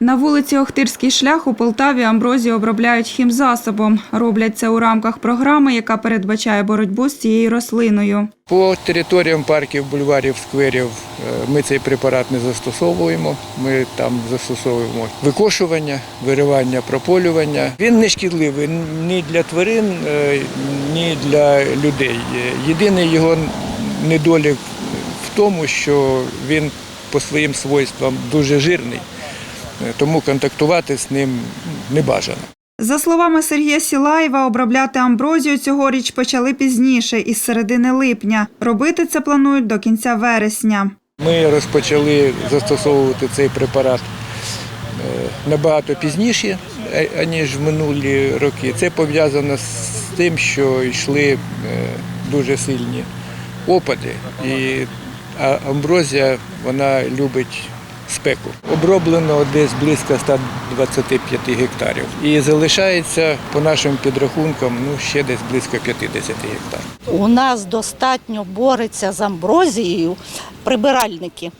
На вулиці Охтирський шлях у Полтаві амброзію обробляють хімзасобом. Роблять це у рамках програми, яка передбачає боротьбу з цією рослиною. По територіям парків, бульварів, скверів е, ми цей препарат не застосовуємо. Ми там застосовуємо викошування, виривання, прополювання. Він не шкідливий ні для тварин, е, ні для людей. Єдиний його недолік в тому, що він по своїм свойствам дуже жирний, тому контактувати з ним не бажано. За словами Сергія Сілаєва, обробляти амброзію цьогоріч почали пізніше, із середини липня. Робити це планують до кінця вересня. Ми розпочали застосовувати цей препарат е, набагато пізніше, аніж в минулі роки. Це пов'язано з тим, що йшли е, дуже сильні опади, і амброзія вона любить спеку. Оброблено десь близько 125 гектарів. І залишається, по нашим підрахункам, ну, ще десь близько 50 гектарів. У нас достатньо бореться з амброзією прибиральники,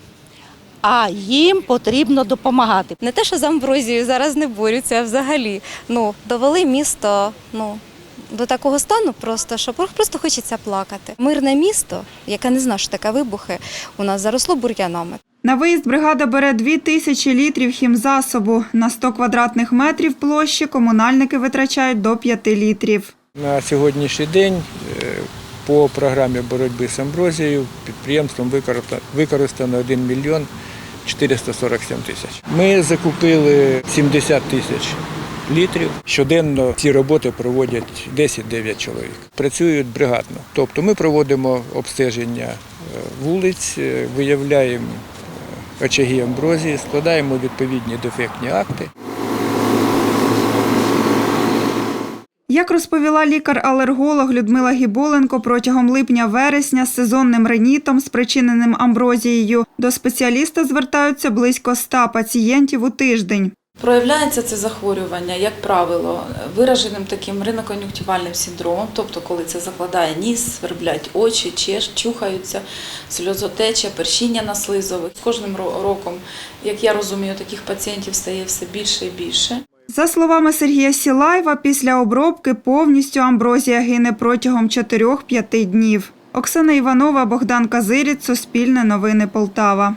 а їм потрібно допомагати. Не те, що з амброзією зараз не борються, а взагалі. Ну, довели місто ну, до такого стану, просто, що просто хочеться плакати. Мирне місто, яке не знає, що таке вибухи, у нас заросло бур'янами. На виїзд бригада бере 2 тисячі літрів хімзасобу. На 100 квадратних метрів площі комунальники витрачають до 5 літрів. На сьогоднішній день е, по програмі боротьби з амброзією підприємством використа- використано 1 мільйон 447 тисяч. Ми закупили 70 тисяч літрів. Щоденно ці роботи проводять 10-9 чоловік. Працюють бригадно. Тобто ми проводимо обстеження е, вулиць, е, виявляємо очаги амброзії, складаємо відповідні дефектні акти. Як розповіла лікар-алерголог Людмила Гіболенко, протягом липня-вересня з сезонним ренітом, спричиненим амброзією, до спеціаліста звертаються близько 100 пацієнтів у тиждень. Проявляється це захворювання, як правило, вираженим таким ринокон'юнктивальним синдромом, тобто коли це закладає ніс, сверблять очі, чеш, чухаються, сльозотеча, першіння на слизових. З кожним роком, як я розумію, таких пацієнтів стає все більше і більше. За словами Сергія Сілаєва, після обробки повністю амброзія гине протягом 4-5 днів. Оксана Іванова, Богдан Казиріць, Суспільне новини Полтава.